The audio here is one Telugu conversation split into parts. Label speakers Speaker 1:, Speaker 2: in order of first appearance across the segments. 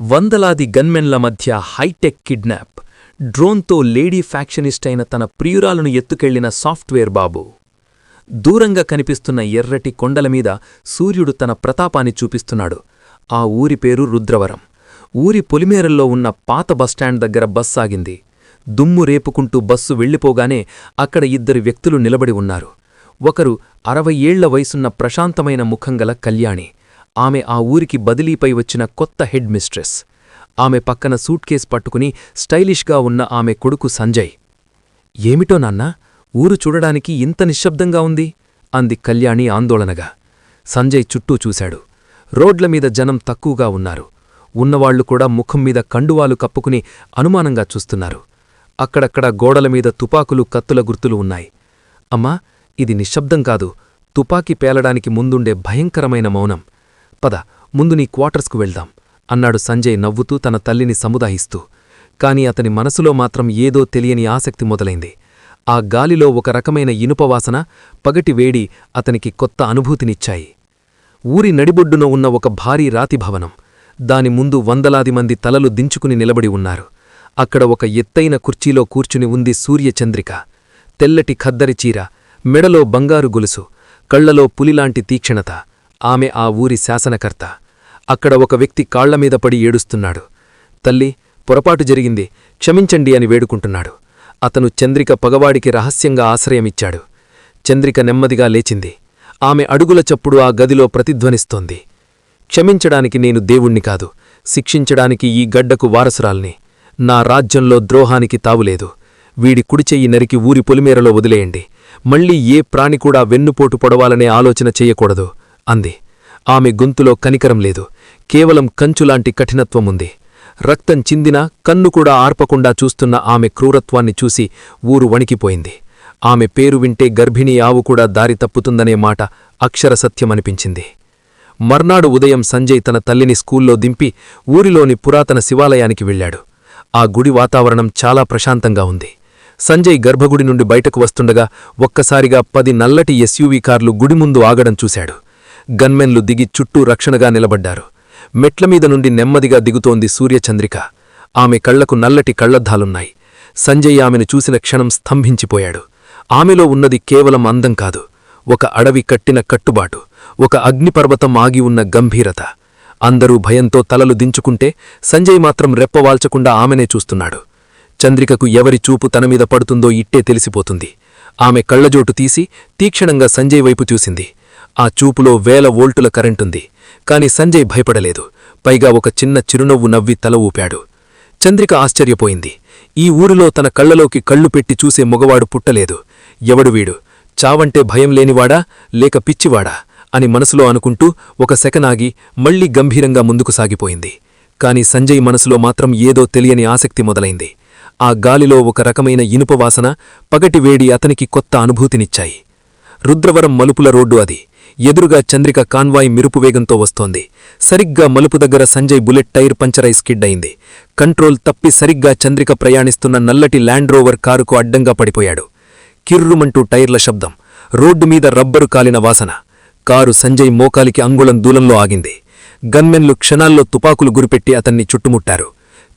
Speaker 1: వందలాది గన్మెన్ల మధ్య హైటెక్ కిడ్నాప్. డ్రోన్తో లేడీ ఫ్యాక్షనిస్ట్ అయిన తన ప్రియురాలను ఎత్తుకెళ్ళిన సాఫ్ట్వేర్ బాబు. దూరంగా కనిపిస్తున్న ఎర్రటి కొండలమీద సూర్యుడు తన ప్రతాపాన్ని చూపిస్తున్నాడు. ఆ ఊరి పేరు రుద్రవరం. ఊరి పొలిమేరల్లో ఉన్న పాత బస్టాండ్ దగ్గర బస్ ఆగింది. దుమ్ము రేపుకుంటూ బస్సు వెళ్ళిపోగానే అక్కడ ఇద్దరు వ్యక్తులు నిలబడి ఉన్నారు. ఒకరు అరవై ఏళ్ళ వయసున్న ప్రశాంతమైన ముఖంగల కళ్యాణి. ఆమె ఆ ఊరికి బదిలీపై వచ్చిన కొత్త హెడ్ మిస్ట్రెస్. ఆమె పక్కన సూట్ కేస్ పట్టుకుని స్టైలిష్గా ఉన్న ఆమె కొడుకు సంజయ్. ఏమిటో నాన్నా ఊరు చూడడానికి ఇంత నిశ్శబ్దంగా ఉంది? అంది కళ్యాణి ఆందోళనగా. సంజయ్ చుట్టూ చూశాడు. రోడ్లమీద జనం తక్కువగా ఉన్నారు. ఉన్నవాళ్ళు కూడా ముఖం మీద కండువాలు కప్పుకుని అనుమానంగా చూస్తున్నారు. అక్కడక్కడ గోడలమీద తుపాకులు కత్తుల గుర్తులు ఉన్నాయి. అమ్మా ఇది నిశ్శబ్దం కాదు. తుపాకీ పేలడానికి ముందుండే భయంకరమైన మౌనం. పద ముందు నీ క్వార్టర్స్కు వెళ్దాం అన్నాడు సంజయ్ నవ్వుతూ తన తల్లిని సముదాయిస్తూ. కాని అతని మనసులో మాత్రం ఏదో తెలియని ఆసక్తి మొదలైంది. ఆ గాలిలో ఒక రకమైన ఇనుపవాసన పగటి వేడి అతనికి కొత్త అనుభూతినిచ్చాయి. ఊరి నడిబొడ్డున ఉన్న ఒక భారీ రాతిభవనం దాని ముందు వందలాది మంది తలలు దించుకుని నిలబడి ఉన్నారు. అక్కడ ఒక ఎత్తైన కుర్చీలో కూర్చుని ఉంది సూర్యచంద్రిక. తెల్లటి ఖద్దరి చీర మెడలో బంగారు గొలుసు కళ్ళలో పులిలాంటి తీక్షణత. ఆమె ఆ ఊరి శాసనకర్త. అక్కడ ఒక వ్యక్తి కాళ్ళమీద పడి ఏడుస్తున్నాడు. తల్లి పొరపాటు జరిగింది. క్షమించండి అని వేడుకుంటున్నాడు. అతను చంద్రిక పగవాడికి రహస్యంగా ఆశ్రయమిచ్చాడు. చంద్రిక నెమ్మదిగా లేచింది. ఆమె అడుగుల చప్పుడు ఆ గదిలో ప్రతిధ్వనిస్తోంది. క్షమించడానికి నేను దేవుణ్ణి కాదు. శిక్షించడానికి ఈ గడ్డకు వారసురాల్ని. నా రాజ్యంలో ద్రోహానికి తావులేదు వీడి కుడిచెయ్యి నరికి ఊరి పొలిమేరలో వదిలేయండి. మళ్ళీ ఏ ప్రాణి కూడా వెన్నుపోటు పొడవాలనే ఆలోచన చెయ్యకూడదు అంది. ఆమె గొంతులో కనికరం లేదు. కేవలం కంచులాంటి కఠినత్వముంది. రక్తం చిందినా కన్ను కూడా ఆర్పకుండా చూస్తున్న ఆమె క్రూరత్వాన్ని చూసి ఊరు వణికిపోయింది. ఆమె పేరు వింటే గర్భిణీ ఆవు కూడా దారి తప్పుతుందనే మాట అక్షరసత్యమనిపించింది మర్నాడు ఉదయం సంజయ్ తన తల్లిని స్కూల్లో దింపి ఊరిలోని పురాతన శివాలయానికి వెళ్ళాడు. ఆ గుడి వాతావరణం చాలా ప్రశాంతంగా ఉంది. సంజయ్ గర్భగుడి నుండి బయటకు వస్తుండగా ఒక్కసారిగా పది నల్లటి ఎస్యూవీ కార్లు గుడి ముందు ఆగడం చూశాడు. గన్మెన్లు దిగి చుట్టూ రక్షణగా నిలబడ్డారు. మెట్లమీద నుండి నెమ్మదిగా దిగుతోంది సూర్యచంద్రిక ఆమె కళ్ళకు నల్లటి కళ్ళద్దాలున్నాయి సంజయ్ ఆమెను చూసిన క్షణం స్తంభించిపోయాడు. ఆమెలో ఉన్నది కేవలం అందం కాదు. ఒక అడవి కట్టిన కట్టుబాటు. ఒక అగ్నిపర్వతం ఆగి ఉన్న గంభీరత. అందరూ భయంతో తలలు దించుకుంటే సంజయ్ మాత్రం రెప్పవాల్చకుండా ఆమెనే చూస్తున్నాడు. చంద్రికకు ఎవరి చూపు తనమీద పడుతుందో ఇట్టే తెలిసిపోతుంది. ఆమె కళ్ళజోటు తీసి తీక్షణంగా సంజయ్ వైపు చూసింది. ఆ చూపులో వేల వోల్టుల కరెంటుంది. కాని సంజయ్ భయపడలేదు. పైగా ఒక చిన్న చిరునవ్వు నవ్వి తల ఊపాడు. చంద్రిక ఆశ్చర్యపోయింది. ఈ ఊరిలో తన కళ్ళలోకి కళ్ళు పెట్టి చూసే మొగవాడు పుట్టలేదు. ఎవడు వీడు? చావంటే భయం లేనివాడా? లేక పిచ్చివాడా? అని మనసులో అనుకుంటూ ఒక సెకనాగి మళ్ళీ గంభీరంగా ముందుకు సాగిపోయింది. కాని సంజయ్ మనసులో మాత్రం ఏదో తెలియని ఆసక్తి మొదలైంది. ఆ గాలిలో ఒక రకమైన ఇనుపవాసన పగటి వేడి అతనికి కొత్త అనుభూతినిచ్చాయి. రుద్రవరం మలుపుల రోడ్డు అది. ఎదురుగా చంద్రిక కాన్వాయ్ మిరుపు వేగంతో వస్తోంది. సరిగ్గా మలుపు దగ్గర సంజయ్ బుల్లెట్ టైర్ పంచరై స్కిడ్ అయింది. కంట్రోల్ తప్పి సరిగ్గా చంద్రిక ప్రయాణిస్తున్న నల్లటి ల్యాండ్ రోవర్ కారుకు అడ్డంగా పడిపోయాడు. కిర్రుమంటూ టైర్ల శబ్దం. రోడ్డు మీద రబ్బరు కాలిన వాసన. కారు సంజయ్ మోకాలికి అంగుళం దూలంలో ఆగింది. గన్మెన్లు క్షణాల్లో తుపాకులు గురిపెట్టి అతన్ని చుట్టుముట్టారు.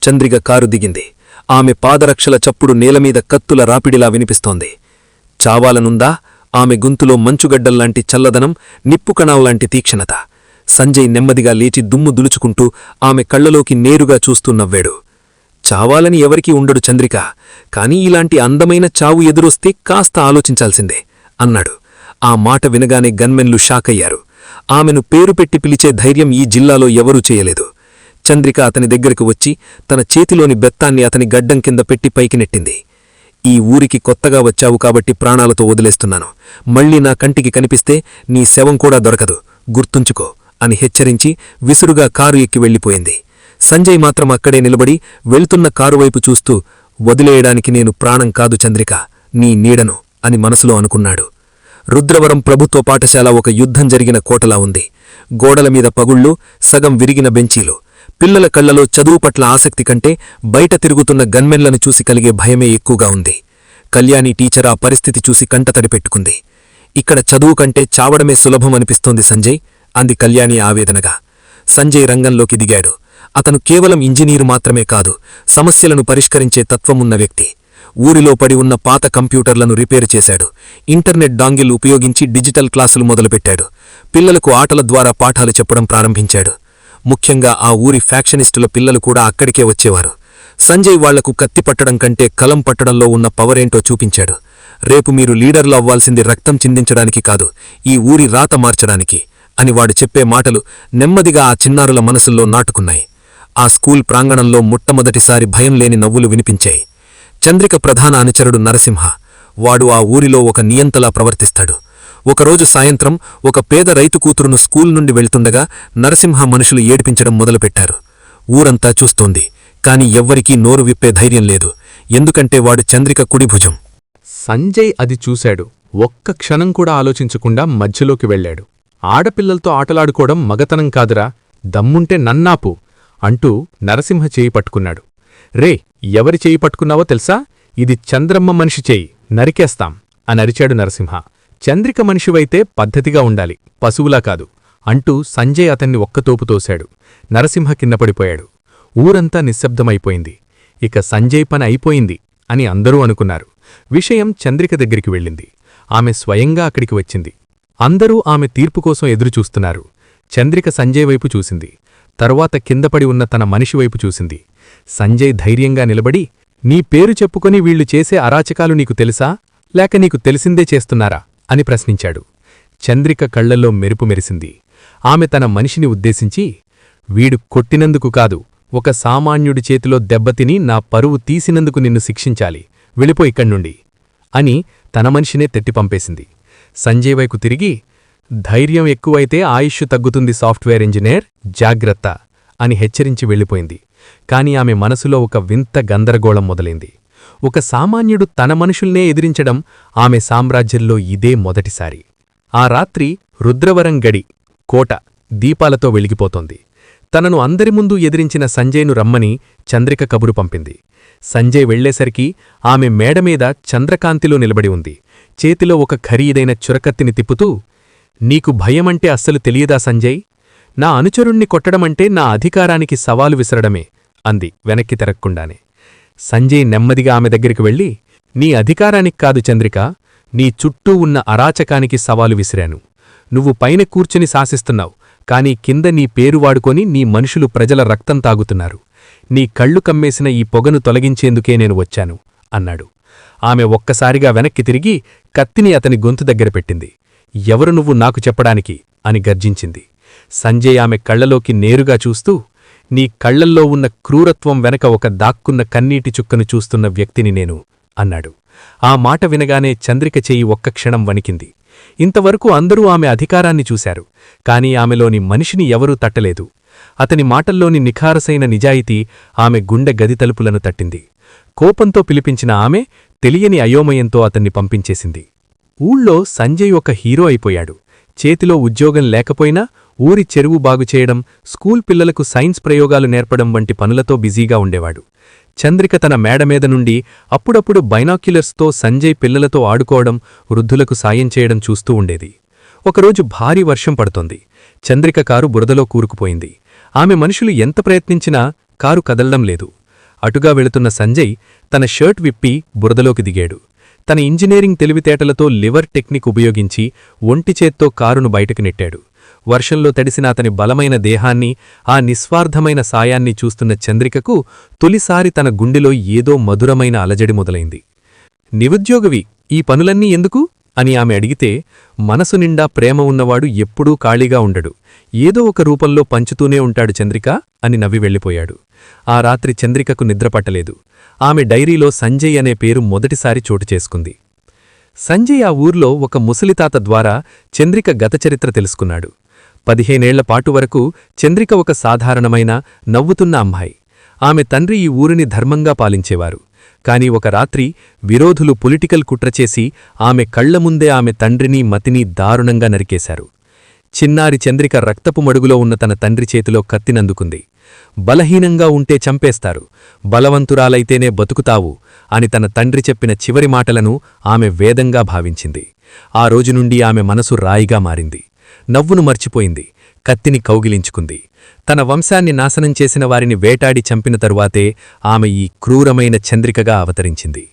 Speaker 1: చంద్రిక కారు దిగింది. ఆమె పాదరక్షల చప్పుడు నేలమీద కత్తుల రాపిడిలా వినిపిస్తోంది. చావాలనుందా? ఆమె గొంతులో మంచుగడ్డల్లాంటి చల్లదనం నిప్పుకణాల్లాంటి తీక్షణత. సంజయ్ నెమ్మదిగా లేచి దుమ్ము దులుచుకుంటూ ఆమె కళ్ళలోకి నేరుగా చూస్తూ నవ్వాడు. చావాలని ఎవరికీ ఉండడు చంద్రిక కాని ఇలాంటి అందమైన చావు ఎదురొస్తే కాస్త ఆలోచించాల్సిందే అన్నాడు. ఆ మాట వినగానే గన్మెన్లు షాకయ్యారు. ఆమెను పేరు పెట్టి పిలిచే ధైర్యం ఈ జిల్లాలో ఎవరూ చేయలేదు. చంద్రిక అతని దగ్గరకు వచ్చి తన చేతిలోని బెత్తాన్ని అతని గడ్డం కింద పెట్టి పైకి నెట్టింది. ఈ ఊరికి కొత్తగా వచ్చావు కాబట్టి ప్రాణాలతో వదిలేస్తున్నాను. మళ్ళీ నా కంటికి కనిపిస్తే నీ శవం కూడా దొరకదు. గుర్తుంచుకో అని హెచ్చరించి విసురుగా కారు ఎక్కి వెళ్ళిపోయింది. సంజయ్ మాత్రం అక్కడే నిలబడి వెళ్తున్న కారువైపు చూస్తూ వదిలేయడానికి నేను ప్రాణం కాదు చంద్రిక నీ నీడను అని మనసులో అనుకున్నాడు. రుద్రవరం ప్రభుత్వ పాఠశాల ఒక యుద్ధం జరిగిన కోటలా ఉంది. గోడల మీద పగుళ్ళు సగం విరిగిన బెంచీలు పిల్లల కళ్ళలో చదువు పట్ల ఆసక్తి కంటే బయట తిరుగుతున్న గన్మెన్లను చూసి కలిగే భయమే ఎక్కువగా ఉంది. కళ్యాణి టీచర్ ఆ పరిస్థితి చూసి కంటతడి పెట్టుకుంది ఇక్కడ చదువు కంటే చావడమే సులభమనిపిస్తోంది సంజయ్ అంది కళ్యాణి ఆవేదనగా. సంజయ్ రంగంలోకి దిగాడు.
Speaker 2: అతను కేవలం ఇంజనీరు మాత్రమే కాదు సమస్యలను పరిష్కరించే తత్వమున్న వ్యక్తి. ఊరిలో పడి ఉన్న పాత కంప్యూటర్లను రిపేరు చేశాడు. ఇంటర్నెట్ డాంగిల్ ఉపయోగించి డిజిటల్ క్లాసులు మొదలుపెట్టాడు. పిల్లలకు ఆటల ద్వారా పాఠాలు చెప్పడం ప్రారంభించాడు. ముఖ్యంగా ఆ ఊరి ఫ్యాక్షనిస్టుల పిల్లలు కూడా అక్కడికే వచ్చేవారు. సంజయ్ వాళ్ళకు కత్తి పట్టడం కంటే కలం పట్టడంలో ఉన్న పవరేంటో చూపించాడు. రేపు మీరు లీడర్లు అవ్వాల్సింది రక్తం చిందించడానికి కాదు ఈ ఊరి రాత మార్చడానికి అని వాడు చెప్పే మాటలు నెమ్మదిగా ఆ చిన్నారుల మనసుల్లో నాటుకున్నాయి. ఆ స్కూల్ ప్రాంగణంలో మొట్టమొదటిసారి భయం లేని నవ్వులు వినిపించాయి. చంద్రిక ప్రధాన అనుచరుడు నరసింహ వాడు ఆ ఊరిలో ఒక నియంతలా ప్రవర్తిస్తాడు. ఒకరోజు సాయంత్రం ఒక పేద రైతు కూతురును స్కూల్ నుండి వెళ్తుండగా నరసింహ మనుషులు ఏడిపించడం మొదలుపెట్టారు. ఊరంతా చూస్తోంది. కాని ఎవ్వరికీ నోరు విప్పే ధైర్యం లేదు. ఎందుకంటే వాడు చంద్రిక కుడిభుజం.
Speaker 3: సంజయ్ అది చూశాడు. ఒక్క క్షణం కూడా ఆలోచించకుండా మధ్యలోకి వెళ్ళాడు. ఆడపిల్లలతో ఆటలాడుకోవడం మగతనం కాదురా. దమ్ముంటే నన్నాపు అంటూ నరసింహ చేయి పట్టుకున్నాడు. రే ఎవరి చేయి పట్టుకున్నావో తెలుసా? ఇది చంద్రమ్మ మనిషి చేయి. నరికేస్తాం అనరిచాడు నరసింహ. చంద్రిక మనిషివైతే పద్ధతిగా ఉండాలి పశువులా కాదు. అంటూ సంజయ్ అతన్ని ఒక్కతోపు తోశాడు. నరసింహ కిందపడిపోయాడు ఊరంతా నిశ్శబ్దమైపోయింది. ఇక సంజయ్ పని అయిపోయింది అని అందరూ అనుకున్నారు. విషయం చంద్రిక దగ్గరికి వెళ్ళింది. ఆమె స్వయంగా అక్కడికి వచ్చింది. అందరూ ఆమె తీర్పు కోసం ఎదురుచూస్తున్నారు. చంద్రిక సంజయ్ వైపు చూసింది. తరువాత కిందపడి ఉన్న తన మనిషి వైపు చూసింది. సంజయ్ ధైర్యంగా నిలబడి నీ పేరు చెప్పుకొని వీళ్ళు చేసే అరాచకాలు నీకు తెలుసా? లేక నీకు తెలిసిందే చేస్తున్నారా? అని ప్రశ్నించాడు. చంద్రిక కళ్ళల్లో మెరుపు మెరిసింది. ఆమె తన మనిషిని ఉద్దేశించి వీడు కొట్టినందుకు కాదు ఒక సామాన్యుడి చేతిలో దెబ్బతిని నా పరువు తీసినందుకు నిన్ను శిక్షించాలి. వెళ్ళిపో ఇక్కడ్నుండి అని తన మనిషినే తెట్టిపంపేసింది సంజయ్ వైపు తిరిగి ధైర్యం ఎక్కువైతే ఆయుష్ తగ్గుతుంది సాఫ్ట్వేర్ ఇంజనీర్ జాగ్రత్త అని హెచ్చరించి వెళ్ళిపోయింది. కాని ఆమె మనసులో ఒక వింత గందరగోళం మొదలైంది. ఒక సామాన్యుడు తన మనుషుల్నే ఎదిరించడం ఆమె సామ్రాజ్యంలో ఇదే మొదటిసారి. ఆ రాత్రి రుద్రవరం గడి కోట దీపాలతో వెలిగిపోతోంది. తనను అందరి ముందు ఎదిరించిన సంజయ్ను రమ్మని చంద్రిక కబురు పంపింది. సంజయ్ వెళ్ళేసరికి ఆమె మేడమీద చంద్రకాంతిలో నిలబడి ఉంది. చేతిలో ఒక ఖరీదైన చురకత్తిని తిప్పుతూ నీకు భయమంటే అస్సలు తెలియదా సంజయ్? నా అనుచరుణ్ణి కొట్టడమంటే నా అధికారానికి సవాలు విసరడమే అంది వెనక్కి తిరక్కుండానే సంజయ్ నెమ్మదిగా ఆమె దగ్గరికి వెళ్ళి నీ అధికారానికి కాదు చంద్రిక నీ చుట్టూ ఉన్న అరాచకానికి సవాలు విసిరాను. నువ్వు పైన కూర్చుని శాసిస్తున్నావు కాని కింద నీ పేరు వాడుకొని నీ మనుషులు ప్రజల రక్తం తాగుతున్నారు. నీ కళ్ళు కమ్మేసిన ఈ పొగను తొలగించేందుకే నేను వచ్చాను అన్నాడు. ఆమె ఒక్కసారిగా వెనక్కి తిరిగి కత్తిని అతని గొంతు దగ్గర పెట్టింది. ఎవరు నువ్వు నాకు చెప్పడానికి? అని గర్జించింది. సంజయ్ ఆమె కళ్ళలోకి నేరుగా చూస్తూ నీ కళ్ళల్లో ఉన్న క్రూరత్వం వెనక ఒక దాక్కున్న కన్నీటి చుక్కను చూస్తున్న వ్యక్తిని నేను అన్నాడు. ఆ మాట వినగానే చంద్రిక చెయ్యి ఒక్క క్షణం వణికింది. ఇంతవరకు అందరూ ఆమె అధికారాన్ని చూశారు కాని ఆమెలోని మనిషిని ఎవరూ తట్టలేదు. అతని మాటల్లోని నిఖారసైన నిజాయితీ ఆమె గుండె గది తలుపులను తట్టింది. కోపంతో పిలిపించిన ఆమె తెలియని అయోమయంతో అతన్ని పంపించేసింది. ఊళ్ళో సంజయ్ ఒక హీరో అయిపోయాడు. చేతిలో ఉద్యోగం లేకపోయినా ఊరి చెరువు బాగుచేయడం స్కూల్ పిల్లలకు సైన్స్ ప్రయోగాలు నేర్పడం వంటి పనులతో బిజీగా ఉండేవాడు. చంద్రిక తన మేడమీద నుండి అప్పుడప్పుడు బైనాక్యులర్స్తో సంజయ్ పిల్లలతో ఆడుకోవడం వృద్ధులకు సాయం చేయడం చూస్తూ ఉండేది. ఒకరోజు భారీ వర్షం పడుతోంది. చంద్రిక కారు బురదలో కూరుకుపోయింది. ఆమె మనుషులు ఎంత ప్రయత్నించినా కారు కదలడం లేదు. అటుగా వెళుతున్న సంజయ్ తన షర్ట్ విప్పి బురదలోకి దిగాడు. తన ఇంజనీరింగ్ తెలివితేటలతో లివర్ టెక్నిక్ ఉపయోగించి ఒంటిచేత్తో కారును బయటకు నెట్టాడు. వర్షంలో తడిసిన అతని బలమైన దేహాన్ని ఆ నిస్వార్థమైన సాయాన్ని చూస్తున్న చంద్రికకు తొలిసారి తన గుండెలో ఏదో మధురమైన అలజడి మొదలైంది. నిరుద్యోగవి ఈ పనులన్నీ ఎందుకు? అని ఆమె అడిగితే మనసు నిండా ప్రేమ ఉన్నవాడు ఎప్పుడూ ఖాళీగా ఉండడు. ఏదో ఒక రూపంలో పంచుతూనే ఉంటాడు చంద్రిక అని నవ్వి వెళ్ళిపోయాడు. ఆ రాత్రి చంద్రికకు నిద్రపట్టలేదు ఆమె డైరీలో సంజయ్ అనే పేరు మొదటిసారి చోటు చేసుకుంది. సంజయ్ ఆ ఊర్లో ఒక ముసలితాత ద్వారా చంద్రిక గతచరిత్ర తెలుసుకున్నాడు. పదిహేనేళ్ళ పాటు వరకు చంద్రిక ఒక సాధారణమైన నవ్వుతున్న అమ్మాయి. ఆమె తండ్రి ఈ ఊరిని ధర్మంగా పాలించేవారు. కాని ఒక రాత్రి విరోధులు పొలిటికల్ కుట్రచేసి ఆమె కళ్ళ ముందే ఆమె తండ్రిని మతిని దారుణంగా నరికేశారు. చిన్నారి చంద్రిక రక్తపు మడుగులో ఉన్న తన తండ్రి చేతిలో కత్తినందుకుంది. బలహీనంగా ఉంటే చంపేస్తారు. బలవంతురాలైతేనే బతుకుతావు అని తన తండ్రి చెప్పిన చివరి మాటలను ఆమె వేదంగా భావించింది. ఆ రోజు నుండి ఆమె మనసు రాయిగా మారింది. నవ్వును మర్చిపోయింది.
Speaker 2: కత్తిని కౌగిలించుకుంది. తన వంశాన్ని నాశనం చేసిన వారిని వేటాడి చంపిన తరువాతే ఆమె ఈ క్రూరమైన చంద్రికగా అవతరించింది.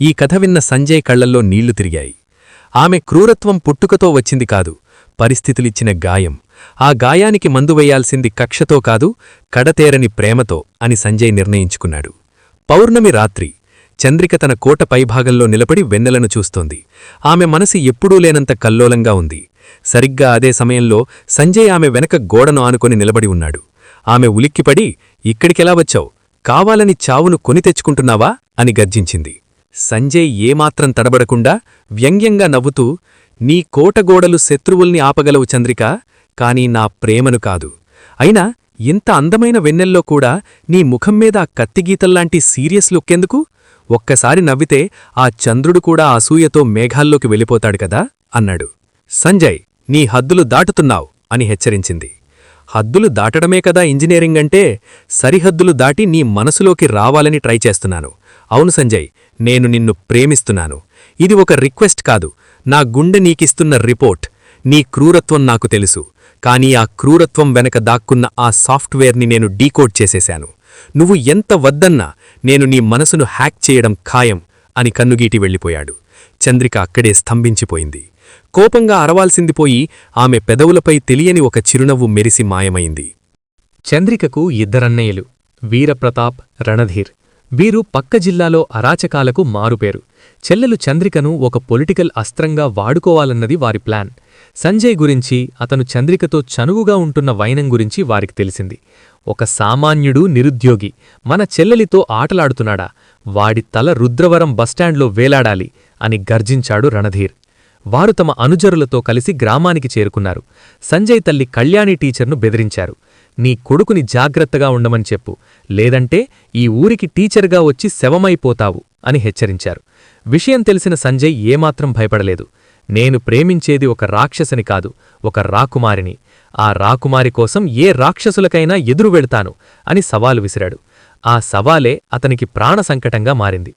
Speaker 2: ఈ కథ విన్న సంజయ్ కళ్ళల్లో నీళ్ళు తిరిగాయి. ఆమె క్రూరత్వం పుట్టుకతో వచ్చింది కాదు పరిస్థితులిచ్చిన గాయం. ఆ గాయానికి మందు వేయాల్సింది కక్షతో కాదు కడతేరని ప్రేమతో అని సంజయ్ నిర్ణయించుకున్నాడు. పౌర్ణమి రాత్రి చంద్రిక తన కోట పైభాగంలో నిలబడి వెన్నెలను చూస్తోంది. ఆమె మనసు ఎప్పుడూ లేనంత కల్లోలంగా ఉంది. సరిగ్గా అదే సమయంలో సంజయ్ ఆమె వెనక గోడను ఆనుకొని నిలబడి ఉన్నాడు. ఆమె ఉలిక్కిపడి ఇక్కడికెలా వచ్చావు? కావాలని చావును కొని తెచ్చుకుంటున్నావా? అని గర్జించింది. సంజయ్ ఏమాత్రం తడబడకుండా వ్యంగ్యంగా నవ్వుతూ నీ కోటగోడలు శత్రువుల్ని ఆపగలవు చంద్రిక కాని నా ప్రేమను కాదు. అయినా ఇంత అందమైన వెన్నెల్లో కూడా నీ ముఖం మీద ఆ కత్తిగీతల్లాంటి సీరియస్ లుక్కెందుకు? ఒక్కసారి నవ్వితే ఆ చంద్రుడు కూడా అసూయతో మేఘాల్లోకి వెళ్ళిపోతాడు కదా? అన్నాడు. సంజయ్ నీ హద్దులు దాటుతున్నావు అని హెచ్చరించింది. హద్దులు దాటడమే కదా ఇంజనీరింగ్ అంటే? సరిహద్దులు దాటి నీ మనసులోకి రావాలని ట్రై చేస్తున్నాను. అవును సంజయ్ నేను నిన్ను ప్రేమిస్తున్నాను. ఇది ఒక రిక్వెస్ట్ కాదు. నా గుండె నీకిస్తున్న రిపోర్ట్. నీ క్రూరత్వం నాకు తెలుసు. కానీ ఆ క్రూరత్వం వెనక దాక్కున్న ఆ సాఫ్ట్వేర్ని నేను డీకోడ్ చేసేశాను. నువ్వు ఎంత వద్దన్నా నేను నీ మనసును హ్యాక్ చేయడం ఖాయం అని కన్నుగీటి వెళ్ళిపోయాడు. చంద్రిక అక్కడే స్తంభించిపోయింది. కోపంగా అరవాల్సింది పోయి ఆమె పెదవులపై తెలియని ఒక చిరునవ్వు మెరిసి మాయమైంది.
Speaker 3: చంద్రికకు ఇద్దరన్నయ్యలు వీరప్రతాప్ రణధీర్. వీరు పక్క జిల్లాలో అరాచకాలకు మారుపేరు. చెల్లెలు చంద్రికను ఒక పొలిటికల్ అస్త్రంగా వాడుకోవాలన్నది వారి ప్లాన్. సంజయ్ గురించి అతను చంద్రికతో చనువుగా ఉంటున్న వైనం గురించి వారికి తెలిసింది. ఒక సామాన్యుడు నిరుద్యోగి మన చెల్లెలితో ఆటలాడుతున్నాడా? వాడి తల రుద్రవరం బస్టాండ్లో వేలాడాలి అని గర్జించాడు రణధీర్. వారు తమ అనుచరులతో కలిసి గ్రామానికి చేరుకున్నారు. సంజయ్ తల్లి కళ్యాణి టీచర్ను బెదిరించారు. నీ కొడుకుని జాగ్రత్తగా ఉండమని చెప్పు. లేదంటే ఈ ఊరికి టీచర్గా వచ్చి శవమైపోతావు అని హెచ్చరించారు. విషయం తెలిసిన సంజయ్ ఏమాత్రం భయపడలేదు. నేను ప్రేమించేది ఒక రాక్షసని కాదు ఒక రాకుమారిని. ఆ రాకుమారి కోసం ఏ రాక్షసులకైనా ఎదురు వెళ్తాను అని సవాలు విసిరాడు. ఆ సవాలే అతనికి ప్రాణ సంకటంగా మారింది.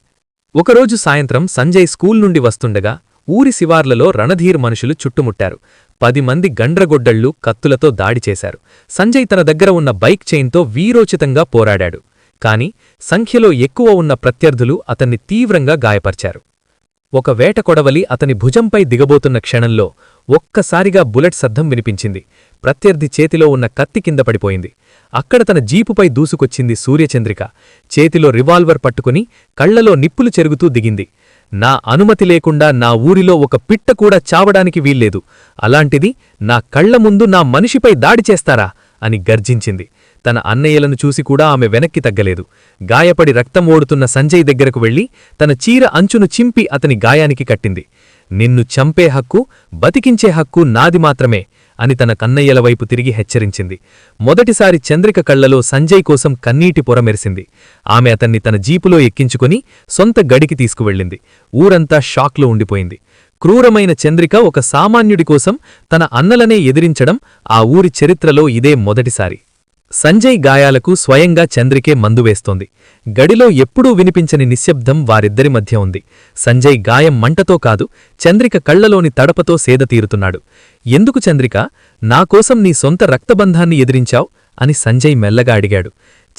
Speaker 3: ఒకరోజు సాయంత్రం సంజయ్ స్కూల్ నుండి వస్తుండగా ఊరి శివార్లలో రణధీర్ మనుషులు చుట్టుముట్టారు. పది మంది గండ్రగొడ్డళ్ళు కత్తులతో దాడి చేశారు. సంజయ్ తన దగ్గర ఉన్న బైక్ చైన్తో వీరోచితంగా పోరాడాడు. కాని సంఖ్యలో ఎక్కువ ఉన్న ప్రత్యర్థులు అతన్ని తీవ్రంగా గాయపర్చారు. ఒక వేట కొడవలి అతని భుజంపై దిగబోతున్న క్షణంలో ఒక్కసారిగా బుల్లెట్ శబ్దం వినిపించింది. ప్రత్యర్థి చేతిలో ఉన్న కత్తి కింద పడిపోయింది. అక్కడ తన జీపుపై దూసుకొచ్చింది సూర్యచంద్రిక. చేతిలో రివాల్వర్ పట్టుకుని కళ్ళలో నిప్పులు చెరుగుతూ దిగింది. నా అనుమతి లేకుండా నా ఊరిలో ఒక పిట్ట కూడా చావడానికి వీల్లేదు. అలాంటిది నా కళ్ళ ముందు నా మనిషిపై దాడి చేస్తారా? అని గర్జించింది. తన అన్నయ్యలను చూసి కూడా ఆమె వెనక్కి తగ్గలేదు. గాయపడి రక్తం ఓడుతున్న సంజయ్ దగ్గరకు వెళ్ళి తన చీర అంచును చింపి అతని గాయానికి కట్టింది. నిన్ను చంపే హక్కు బతికించే హక్కు నాది మాత్రమే. అని తన కన్నయ్యల వైపు తిరిగి హెచ్చరించింది. మొదటిసారి చంద్రిక కళ్ళలో సంజయ్ కోసం కన్నీటి పొర మెరిసింది. ఆమె అతన్ని తన జీపులో ఎక్కించుకుని సొంత గడికి తీసుకువెళ్ళింది. ఊరంతా షాక్లో ఉండిపోయింది. క్రూరమైన చంద్రిక ఒక సామాన్యుడి కోసం తన అన్నలనే ఎదిరించడం ఆ ఊరి చరిత్రలో ఇదే మొదటిసారి. సంజయ్ గాయాలకు స్వయంగా చంద్రికే మందు వేస్తోంది. గడిలో ఎప్పుడూ వినిపించని నిశ్శబ్దం వారిద్దరి మధ్య ఉంది. సంజయ్ గాయం మంటతో కాదు చంద్రిక కళ్ళలోని తడపతో సేద తీరుతున్నాడు. ఎందుకు చంద్రిక? నాకోసం నీ సొంత రక్తబంధాన్ని ఎదిరించావ్? అని సంజయ్ మెల్లగా అడిగాడు.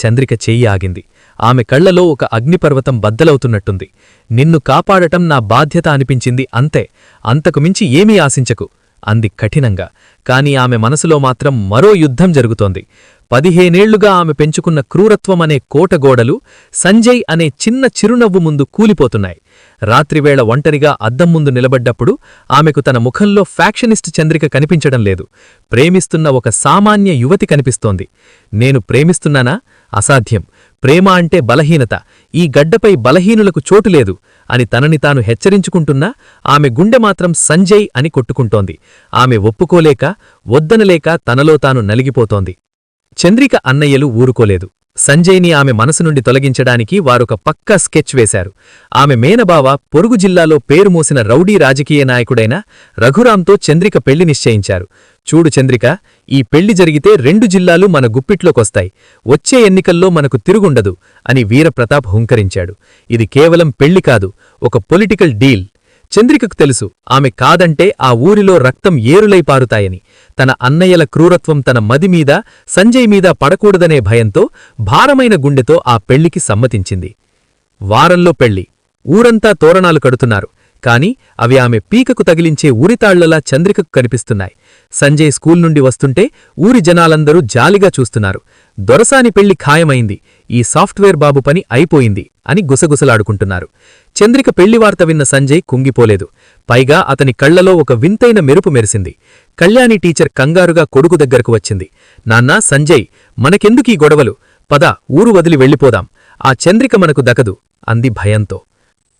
Speaker 3: చంద్రిక చెయ్యి ఆగింది. ఆమె కళ్ళలో ఒక అగ్నిపర్వతం బద్దలవుతున్నట్టుంది. నిన్ను కాపాడటం నా బాధ్యత అనిపించింది అంతే. అంతకుమించి ఏమీ ఆశించకు అంది కఠినంగా. కాని ఆమె మనసులో మాత్రం మరో యుద్ధం జరుగుతోంది. పదిహేనేళ్ళుగా ఆమె పెంచుకున్న క్రూరత్వమనే కోటగోడలు సంజయ్ అనే చిన్న చిరునవ్వు ముందు కూలిపోతున్నాయి. రాత్రివేళ ఒంటరిగా అద్దం ముందు నిలబడ్డప్పుడు ఆమెకు తన ముఖంలో ఫ్యాక్షనిస్ట్ చంద్రిక కనిపించడం లేదు. ప్రేమిస్తున్న ఒక సామాన్య యువతి కనిపిస్తోంది. నేను ప్రేమిస్తున్నానా? అసాధ్యం. ప్రేమ అంటే బలహీనత. ఈ గడ్డపై బలహీనులకు చోటులేదు అని తనని తాను హెచ్చరించుకుంటున్నా ఆమె గుండె మాత్రం సంజయ్ అని కొట్టుకుంటోంది. ఆమె ఒప్పుకోలేక వద్దనలేక తనలో తాను నలిగిపోతోంది. చంద్రిక అన్నయ్యలు ఊరుకోలేదు. సంజయ్ని ఆమె మనసు నుండి తొలగించడానికి వారొక పక్కా స్కెచ్ వేశారు. ఆమె మేనబావ పొరుగు జిల్లాలో పేరు మోసిన రౌడీ రాజకీయ నాయకుడైన రఘురాంతో చంద్రిక పెళ్ళి నిశ్చయించారు. చూడు చంద్రిక ఈ పెళ్ళి జరిగితే రెండు జిల్లాలు మన గుప్పిట్లోకొస్తాయి. వచ్చే ఎన్నికల్లో మనకు తిరుగుండదు అని వీరప్రతాప్ హుంకరించాడు. ఇది కేవలం పెళ్ళి కాదు ఒక పొలిటికల్ డీల్.
Speaker 1: చంద్రికకు తెలుసు ఆమె కాదంటే ఆ ఊరిలో రక్తం ఏరులై పారుతాయని. తన అన్నయ్యల క్రూరత్వం తన మదిమీద సంజయ్ మీద పడకూడదనే భయంతో భారమైన గుండెతో ఆ పెళ్ళికి సమ్మతించింది. వారంలో పెళ్ళి. ఊరంతా తోరణాలు కడుతున్నారు. కాని అవి ఆమె పీకకు తగిలించే ఊరితాళ్ళలా చంద్రికకు కనిపిస్తున్నాయి. సంజయ్ స్కూల్ నుండి వస్తుంటే ఊరి జనాలందరూ జాలిగా చూస్తున్నారు. దొరసాని పెళ్ళి ఖాయమైంది. ఈ సాఫ్ట్వేర్ బాబు పని అయిపోయింది అని గుసగుసలాడుకుంటున్నారు. చంద్రిక పెళ్ళి వార్త విన్న సంజయ్ కుంగిపోలేదు. పైగా అతని కళ్ళలో ఒక వింతైన మెరుపు మెరిసింది. కళ్యాణి టీచర్ కంగారుగా కొడుకు దగ్గరకు వచ్చింది. నాన్నా సంజయ్ మనకెందుకీ గొడవలు? పద ఊరు వదిలి వెళ్ళిపోదాం. ఆ చంద్రిక మనకు దకదు అంది భయంతో.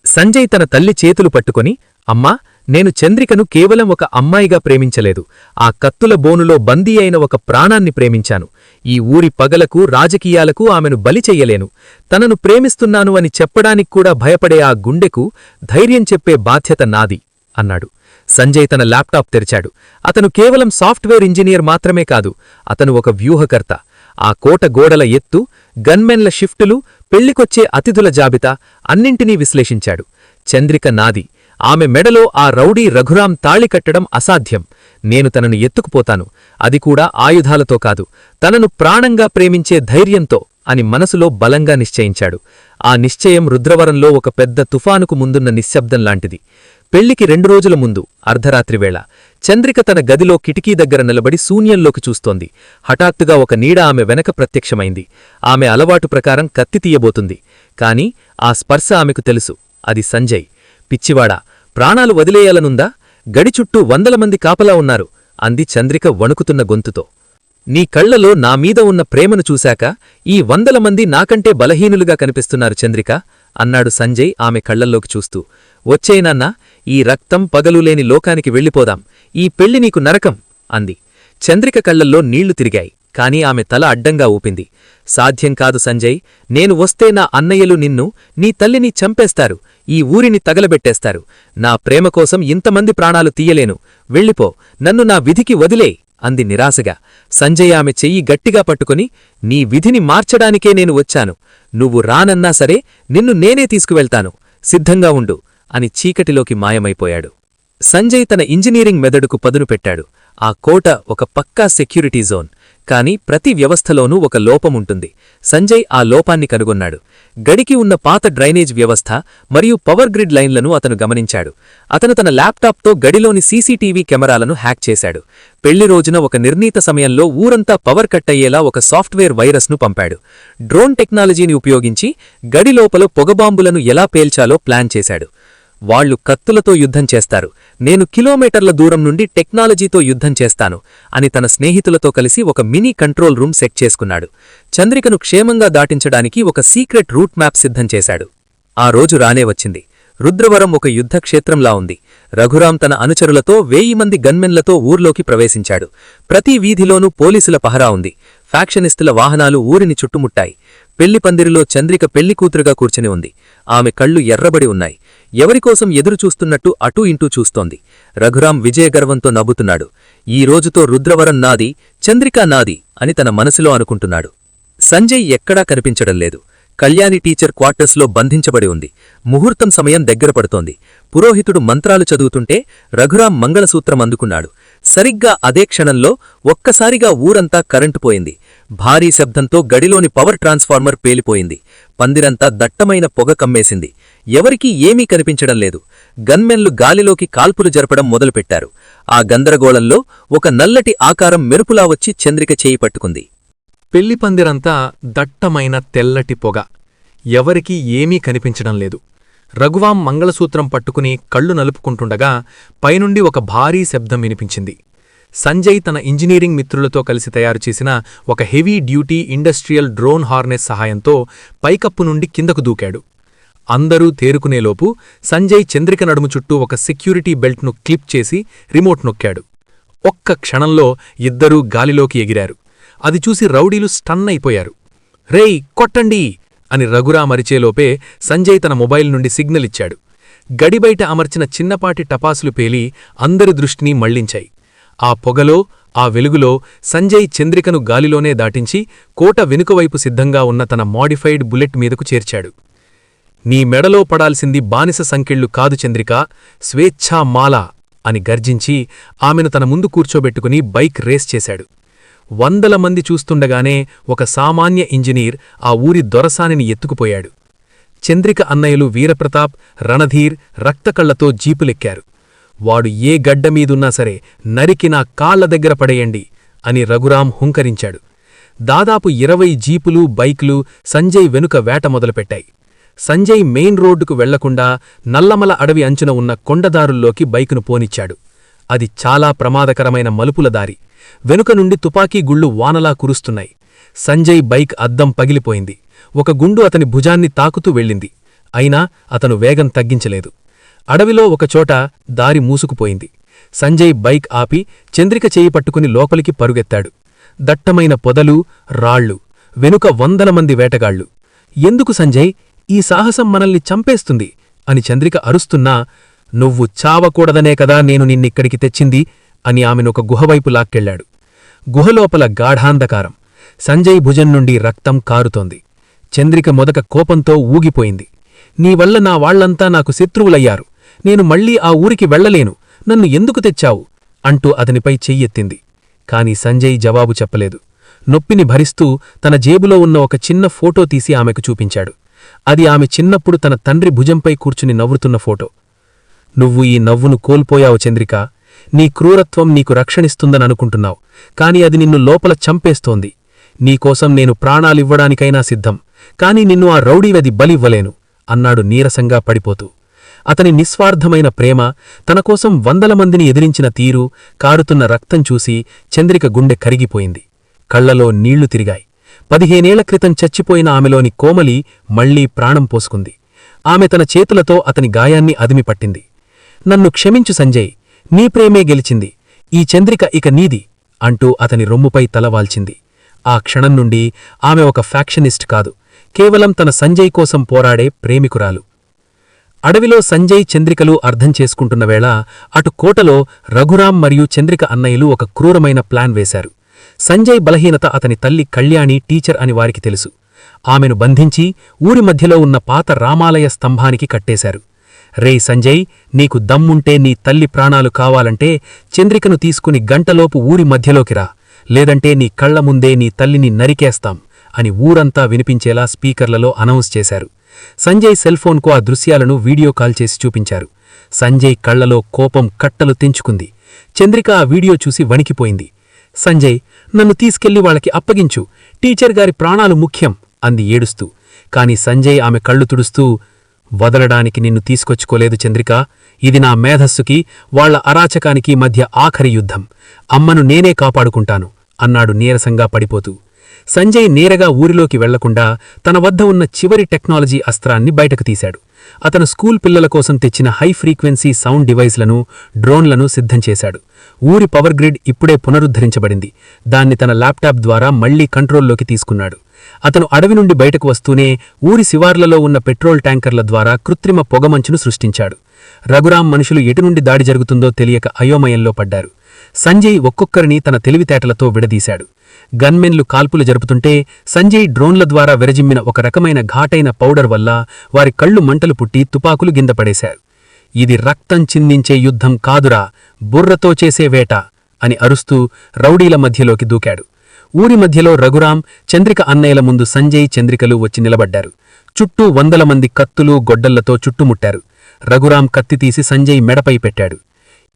Speaker 1: సంజయ్ తన తల్లి చేతులు పట్టుకొని అమ్మా నేను చంద్రికను కేవలం ఒక అమ్మాయిగా ప్రేమించలేదు. ఆ కత్తుల బోనులో బందీ అయిన ఒక ప్రాణాన్ని ప్రేమించాను. ఈ ఊరి పగలకు రాజకీయాలకు ఆమెను బలి చెయ్యలేను. తనను ప్రేమిస్తున్నాను అని చెప్పడానికి కూడా భయపడే ఆ గుండెకు ధైర్యం చెప్పే బాధ్యత నాది అన్నాడు. సంజయ్ తన ల్యాప్టాప్ తెరిచాడు. అతను కేవలం సాఫ్ట్వేర్ ఇంజనీర్ మాత్రమే కాదు అతను ఒక వ్యూహకర్త. ఆ కోట గోడల ఎత్తు గన్మెన్ల షిఫ్టులు పెళ్ళికొచ్చే అతిథుల జాబితా అన్నింటినీ విశ్లేషించాడు. చంద్రిక నాది ఆమె మెడలో ఆ రౌడీ రఘురాం తాళి కట్టడం అసాధ్యం. నేను తనను ఎత్తుకుపోతాను. అది కూడా ఆయుధాలతో కాదు. తనను ప్రాణంగా ప్రేమించే ధైర్యంతో అని మనసులో బలంగా నిశ్చయించాడు. ఆ నిశ్చయం రుద్రవరంలో ఒక పెద్ద తుఫానుకు ముందున్న నిశ్శబ్దం లాంటిది. పెళ్ళికి రెండు రోజుల ముందు అర్ధరాత్రివేళ చంద్రిక తన గదిలో కిటికీ దగ్గర నిలబడి శూన్యంలోకి చూస్తోంది. హఠాత్తుగా ఒక నీడ ఆమె వెనక ప్రత్యక్షమైంది. ఆమె అలవాటు ప్రకారం కత్తి తీయబోతుంది. కాని ఆ స్పర్శ ఆమెకు తెలుసు. అది సంజయ్. పిచ్చివాడా ప్రాణాలు వదిలేయాలనుందా? గడిచుట్టూ వందల మంది కాపలా ఉన్నారు. అంది చంద్రిక వణుకుతున్న గొంతుతో. నీ కళ్ళలో నా మీద ఉన్న ప్రేమను చూశాక ఈ వందల మంది నాకంటే బలహీనులుగా కనిపిస్తున్నారు చంద్రిక అన్నాడు సంజయ్ ఆమె కళ్ళల్లోకి చూస్తూ. వచ్చేనన్నా ఈ రక్తం పగలులేని లోకానికి వెళ్ళిపోదాం. ఈ పెళ్ళి నీకు నరకం అంది. చంద్రిక కళ్ళల్లో నీళ్ళు తిరిగాయి. కాని ఆమె తల అడ్డంగా ఊపింది. సాధ్యం కాదు సంజయ్ నేను వస్తే నా అన్నయ్యలు నిన్ను నీ తల్లిని చంపేస్తారు ఈ ఊరిని తగలబెట్టేస్తారు. నా ప్రేమ కోసం ఇంతమంది ప్రాణాలు తీయలేను. వెళ్ళిపో నన్ను నా విధికి వదిలే అంది నిరాశగా. సంజయ్ ఆమె చెయ్యి గట్టిగా పట్టుకుని నీ విధిని మార్చడానికే నేను వచ్చాను. నువ్వు రానన్నా సరే నిన్ను నేనే తీసుకువెళ్తాను. సిద్ధంగా ఉండు అని చీకటిలోకి మాయమైపోయాడు. సంజయ్ తన ఇంజనీరింగ్ మెదడుకు పదును పెట్టాడు. ఆ కోట ఒక పక్కా సెక్యూరిటీ జోన్. కాని ప్రతి వ్యవస్థలోనూ ఒక లోపముంటుంది. సంజయ్ ఆ లోపాన్ని కనుగొన్నాడు. గడికి ఉన్న పాత డ్రైనేజ్ వ్యవస్థ మరియు పవర్ గ్రిడ్ లైన్లను అతను గమనించాడు. అతను తన ల్యాప్టాప్తో గడిలోని సీసీటీవీ కెమెరాలను హ్యాక్ చేశాడు. పెళ్ళి రోజున ఒక నిర్ణీత సమయంలో ఊరంతా పవర్ కట్ అయ్యేలా ఒక సాఫ్ట్వేర్ వైరస్ను పంపాడు. డ్రోన్ టెక్నాలజీని ఉపయోగించి గడి లోపల పొగబాంబులను ఎలా పేల్చాలో ప్లాన్ చేశాడు. వాళ్ళు కత్తులతో యుద్ధం చేస్తారు. నేను కిలోమీటర్ల దూరం నుండి టెక్నాలజీతో యుద్ధం చేస్తాను అని తన స్నేహితులతో కలిసి ఒక మినీ కంట్రోల్ రూమ్ సెట్ చేసుకున్నాడు. చంద్రికను క్షేమంగా దాటించడానికి ఒక సీక్రెట్ రూట్ మ్యాప్ సిద్ధం చేశాడు. ఆ రోజు రానే వచ్చింది. రుద్రవరం ఒక యుద్ధక్షేత్రంలా ఉంది. రఘురాం తన అనుచరులతో వేయి మంది గన్మెన్లతో ఊర్లోకి ప్రవేశించాడు. ప్రతి వీధిలోనూ పోలీసుల పహరా ఉంది. ఫ్యాక్షనిస్టుల వాహనాలు ఊరిని చుట్టుముట్టాయి. పెళ్ళి పందిరిలో చంద్రిక పెళ్ళి కూతురుగా కూర్చుని ఉంది. ఆమె కళ్ళు ఎర్రబడి ఉన్నాయి. ఎవరికోసం ఎదురుచూస్తున్నట్టు అటూ ఇంటూ చూస్తోంది. రఘురాం విజయగర్వంతో నవ్వుతున్నాడు. ఈ రోజుతో రుద్రవరం నాది చంద్రికా నాది అని తన మనసులో అనుకుంటున్నాడు. సంజయ్ ఎక్కడా కనిపించడం లేదు. కళ్యాణి టీచర్ క్వార్టర్స్లో బంధించబడి ఉంది. ముహూర్తం సమయం దగ్గర పడుతోంది. పురోహితుడు మంత్రాలు చదువుతుంటే రఘురాం మంగళసూత్రం అందుకున్నాడు. సరిగ్గా అదే క్షణంలో ఒక్కసారిగా ఊరంతా కరెంటు పోయింది. భారీ శబ్దంతో గడిలోని పవర్ ట్రాన్స్ఫార్మర్ పేలిపోయింది. పందిరంతా దట్టమైన పొగ కమ్మేసింది. ఎవరికీ ఏమీ కనిపించడం లేదు. గన్మెన్లు గాలిలోకి కాల్పులు జరపడం మొదలుపెట్టారు. ఆ గందరగోళంలో ఒక నల్లటి ఆకారం మెరుపులా వచ్చి చంద్రిక చేయి పట్టుకుంది.
Speaker 3: పెళ్ళిపందిరంతా దట్టమైన తెల్లటి పొగ. ఎవరికీ ఏమీ కనిపించడం లేదు. రఘువాం మంగళసూత్రం పట్టుకుని కళ్ళు నలుపుకుంటుండగా పైనుండి ఒక భారీ శబ్దం వినిపించింది. సంజయ్ తన ఇంజనీరింగ్ మిత్రులతో కలిసి తయారుచేసిన ఒక heavy duty industrial drone harness సహాయంతో పైకప్పు నుండి కిందకు దూకాడు. అందరూ తేరుకునేలోపు సంజయ్ చంద్రిక నడుము చుట్టూ ఒక సెక్యూరిటీ బెల్ట్ను క్లిప్ చేసి రిమోట్ నొక్కాడు. ఒక్క క్షణంలో ఇద్దరూ గాలిలోకి ఎగిరారు. అది చూసి రౌడీలు స్టన్ అయిపోయారు. రేయ్ కొట్టండి! అని రఘురా మరిచేలోపే సంజయ్ తన మొబైల్ నుండి సిగ్నల్ ఇచ్చాడు. గడిబయట అమర్చిన చిన్నపాటి టపాసులు పేలి అందరి దృష్టిని మళ్ళించాయి. ఆ పొగలో ఆ వెలుగులో సంజయ్ చంద్రికను గాలిలోనే దాటించి కోట వెనుకవైపు సిద్ధంగా ఉన్న తన మాడిఫైడ్ బుల్లెట్ మీదకు చేర్చాడు.
Speaker 1: నీ మెడలో పడాల్సింది బానిస సంకెళ్ళు కాదు చంద్రిక స్వేచ్ఛా మాల అని గర్జించి ఆమెను తన ముందు కూర్చోబెట్టుకుని బైక్ రేస్ చేశాడు. వందల మంది చూస్తుండగానే ఒక సామాన్య ఇంజనీర్ ఆ ఊరి దొరసానిని ఎత్తుకుపోయాడు. చంద్రిక అన్నయ్యలు వీరప్రతాప్ రణధీర్ రక్తకళ్ళతో జీపులెక్కారు. వాడు ఏ గడ్డమీదున్నా సరే నరికి నా కాళ్ళ దగ్గర పడేయండి అని రఘురాం హుంకరించాడు. దాదాపు ఇరవై జీపులు బైక్లు సంజయ్ వెనుక వేట మొదలుపెట్టాయి. సంజయ్ మెయిన్ రోడ్డుకు వెళ్ళకుండా నల్లమల అడవి అంచున ఉన్న కొండదారుల్లోకి బైకును పోనిచ్చాడు. అది చాలా ప్రమాదకరమైన మలుపుల దారి. వెనుక నుండి తుపాకీ గుళ్ళు వానలా కురుస్తున్నాయి. సంజయ్ బైక్ అద్దం పగిలిపోయింది. ఒక గుండు అతని భుజాన్ని తాకుతూ వెళ్ళింది. అయినా అతను వేగం తగ్గించలేదు. అడవిలో ఒకచోట దారి మూసుకుపోయింది. సంజయ్ బైక్ ఆపి చంద్రిక చేయి పట్టుకుని లోపలికి పరుగెత్తాడు. దట్టమైన పొదలు రాళ్ళు వెనుక వందల మంది వేటగాళ్ళు ఎందుకు సంజయ్? ఈ సాహసం మనల్ని చంపేస్తుంది అని చంద్రిక అరుస్తున్నా నువ్వు చావకూడదనే కదా నేను నిన్నిక్కడికి తెచ్చింది అని ఆమెనొక గుహవైపు లాక్కెళ్ళాడు గుహలోపల గాఢాంధకారం. సంజయ్ భుజం నుండి రక్తం కారుతోంది. చంద్రిక మొదక కోపంతో ఊగిపోయింది. నీవల్ల నా వాళ్ళంతా నాకు శత్రువులయ్యారు. నేను మళ్ళీ ఆ ఊరికి వెళ్ళలేను నన్ను ఎందుకు తెచ్చావు? అంటూ అతనిపై చెయ్యెత్తింది. కాని సంజయ్ జవాబు చెప్పలేదు. నొప్పిని భరిస్తూ తన జేబులో ఉన్న ఒక చిన్న ఫోటో తీసి ఆమెకు చూపించాడు. అది ఆమె చిన్నప్పుడు తన తండ్రి భుజంపై కూర్చుని నవ్వుతున్న ఫోటో. నువ్వు ఈ నవ్వును కోల్పోయావు చంద్రిక. నీ క్రూరత్వం నీకు రక్షణిస్తుందననుకుంటున్నావు కాని అది నిన్ను లోపల చంపేస్తోంది. నీకోసం నేను ప్రాణాలివ్వడానికైనా సిద్ధం. కాని నిన్ను ఆ రౌడీవది బలివ్వలేను అన్నాడు నీరసంగా పడిపోతూ. అతని నిస్వార్థమైన ప్రేమ తనకోసం వందల మందిని ఎదిరించిన తీరు కారుతున్న రక్తం చూసి చంద్రిక గుండె కరిగిపోయింది. కళ్ళలో నీళ్ళు తిరిగాయి. పదిహేనేళ్ళ క్రితం చచ్చిపోయిన ఆమెలోని కోమలి మళ్ళీ ప్రాణం పోసుకుంది. ఆమె తన చేతులతో అతని గాయాన్ని అదిమిపట్టింది నన్ను క్షమించు సంజయ్ నీ ప్రేమే గెలిచింది. ఈ చంద్రిక ఇక నీది అంటూ అతని రొమ్ముపై తలవాల్చింది ఆ క్షణం నుండి ఆమె ఒక ఫ్యాక్షనిస్ట్ కాదు. కేవలం తన సంజయ్ కోసం పోరాడే ప్రేమికురాలు. అడవిలో సంజయ్ చంద్రికలు అర్థం చేసుకుంటున్న వేళ అటు కోటలో రఘురాం మరియు చంద్రిక అన్నయ్యలు ఒక క్రూరమైన ప్లాన్ వేశారు. సంజయ్ బలహీనత అతని తల్లి కళ్యాణి టీచర్ అని వారికి తెలుసు. ఆమెను బంధించి ఊరి మధ్యలో ఉన్న పాత రామాలయ స్తంభానికి కట్టేశారు. రే సంజయ్ నీకు దమ్ముంటే నీ తల్లి ప్రాణాలు కావాలంటే చంద్రికను తీసుకుని గంటలోపు ఊరి మధ్యలోకి రా. లేదంటే నీ కళ్ళ ముందే నీ తల్లిని నరికేస్తాం అని ఊరంతా వినిపించేలా స్పీకర్లలో అనౌన్స్ చేశారు. సంజయ్ సెల్ఫోన్కు ఆ దృశ్యాలను వీడియో కాల్ చేసి చూపించారు. సంజయ్ కళ్ళలో కోపం కట్టలు తెంచుకుంది. చంద్రిక ఆ వీడియో చూసి వణికిపోయింది. సంజయ్ నన్ను తీసుకెళ్ళి వాళ్ళకి అప్పగించు. టీచర్ గారి ప్రాణాలు ముఖ్యం అంది ఏడుస్తూ. కాని సంజయ్ ఆమె కళ్ళు తుడుస్తూ వదలడానికి నిన్ను తీసుకొచ్చుకోలేదు చంద్రిక. ఇది నా మేధస్సుకి వాళ్ళ అరాచకానికి మధ్య ఆఖరి యుద్ధం. అమ్మను నేనే కాపాడుకుంటాను అన్నాడు నీరసంగా పడిపోతూ. సంజయ్ నేరగా ఊరిలోకి వెళ్ళకుండా తన వద్ద ఉన్న చివరి టెక్నాలజీ అస్త్రాన్ని బయటకు తీశాడు. అతను స్కూల్ పిల్లల కోసం తెచ్చిన హై ఫ్రీక్వెన్సీ సౌండ్ డివైస్లను డ్రోన్లను సిద్ధం చేశాడు. ఊరి పవర్ గ్రిడ్ ఇప్పుడే పునరుద్ధరించబడింది. దాన్ని తన ల్యాప్టాప్ ద్వారా మళ్ళీ కంట్రోల్లోకి తీసుకున్నాడు. అతను అడవి నుండి బయటకు వస్తూనే ఊరి శివార్లలో ఉన్న పెట్రోల్ ట్యాంకర్ల ద్వారా కృత్రిమ పొగమంచును సృష్టించాడు. రఘురాం మనుషులు ఎటునుండి దాడి జరుగుతుందో తెలియక అయోమయంలో పడ్డారు. సంజయ్ ఒక్కొక్కరిని తన తెలివితేటలతో విడదీశాడు. గన్మెన్లు కాల్పులు జరుపుతుంటే సంజయ్ డ్రోన్ల ద్వారా విరజిమ్మిన ఒక రకమైన ఘాటైన పౌడర్ వల్ల వారి కళ్ళు మంటలు పుట్టి తుపాకులు గిందపడేశారు ఇది రక్తం చిందించే యుద్ధం కాదురా బుర్రతో చేసే వేట అని అరుస్తూ రౌడీల మధ్యలోకి దూకాడు. ఊరి మధ్యలో రఘురాం చంద్రిక అన్నయ్యల ముందు సంజయ్ చంద్రికలు వచ్చి నిలబడ్డారు. చుట్టూ వందల మంది కత్తులు గొడ్డళ్ళతో చుట్టుముట్టారు. రఘురాం కత్తి తీసి సంజయ్ మెడపై పెట్టాడు.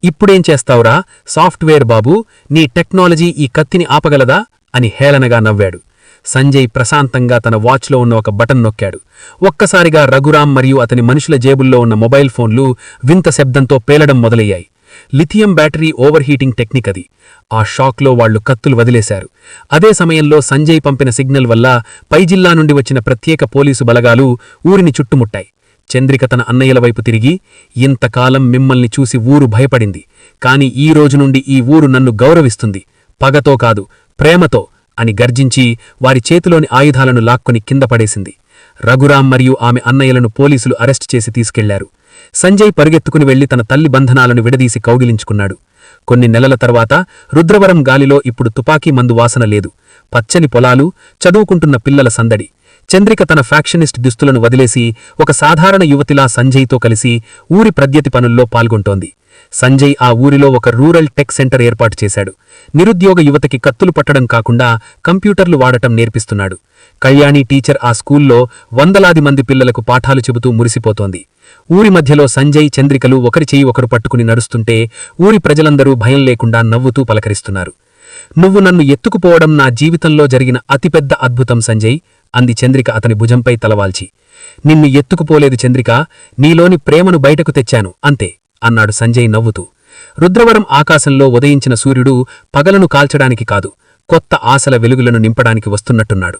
Speaker 1: ఇప్పుడేం చేస్తావురా? సాఫ్ట్వేర్ బాబూ నీ టెక్నాలజీ ఈ కత్తిని ఆపగలదా? అని హేళనగా నవ్వాడు. సంజయ్ ప్రశాంతంగా తన వాచ్లో ఉన్న ఒక బటన్ నొక్కాడు. ఒక్కసారిగా రఘురాం మరియు అతని మనుషుల జేబుల్లో ఉన్న మొబైల్ ఫోన్లు వింత శబ్దంతో పేలడం మొదలయ్యాయి. Lithium battery overheating technique అది. ఆ షాక్లో వాళ్ళు కత్తులు వదిలేశారు. అదే సమయంలో సంజయ్ పంపిన సిగ్నల్ వల్ల పై జిల్లా నుండి వచ్చిన ప్రత్యేక పోలీసు బలగాలు ఊరిని చుట్టుముట్టాయి. చంద్రిక తన అన్నయ్యల వైపు తిరిగి ఇంతకాలం మిమ్మల్ని చూసి ఊరు భయపడింది. కాని ఈ రోజు నుండి ఈ ఊరు నన్ను గౌరవిస్తుంది. పగతో కాదు ప్రేమతో అని గర్జించి వారి చేతిలోని ఆయుధాలను లాక్కొని కింద పడేసింది. రఘురాం మరియు ఆమె అన్నయ్యలను పోలీసులు అరెస్ట్ చేసి తీసుకెళ్ళారు. సంజయ్ పరుగెత్తుకుని వెళ్ళి తన తల్లి బంధనాలను విడదీసి కౌగిలించుకున్నాడు. కొన్ని నెలల తర్వాత రుద్రవరం గాలిలో ఇప్పుడు తుపాకీ మందు వాసన లేదు. పచ్చని పొలాలు చదువుకుంటున్న పిల్లల సందడి.
Speaker 2: చంద్రిక తన ఫ్యాక్షనిస్ట్ దుస్తులను వదిలేసి ఒక సాధారణ యువతిలా సంజయ్తో కలిసి ఊరి ప్రద్యతి పనుల్లో పాల్గొంటోంది. సంజయ్ ఆ ఊరిలో ఒక రూరల్ టెక్ సెంటర్ ఏర్పాటు చేశాడు. నిరుద్యోగ యువతకి కత్తులు పట్టడం కాకుండా కంప్యూటర్లు వాడటం నేర్పిస్తున్నాడు. కళ్యాణి టీచర్ ఆ స్కూల్లో వందలాది మంది పిల్లలకు పాఠాలు చెబుతూ మురిసిపోతోంది. ఊరి మధ్యలో సంజయ్ చంద్రికలు ఒకరి చేయి ఒకరు పట్టుకుని నడుస్తుంటే ఊరి ప్రజలందరూ భయం లేకుండా నవ్వుతూ పలకరిస్తున్నారు. నువ్వు నన్ను ఎత్తుకుపోవడం నా జీవితంలో జరిగిన అతిపెద్ద అద్భుతం సంజయ్. అంది చంద్రిక అతని భుజంపై తలవాల్చి. నిన్ను ఎత్తుకుపోలేదు చంద్రిక నీలోని ప్రేమను బయటకు తెచ్చాను అంతే అన్నాడు సంజయ్ నవ్వుతూ. రుద్రవరం ఆకాశంలో ఉదయించిన సూర్యుడు పగలను కాల్చడానికి కాదు కొత్త ఆశల వెలుగులను నింపడానికి వస్తున్నట్టున్నాడు.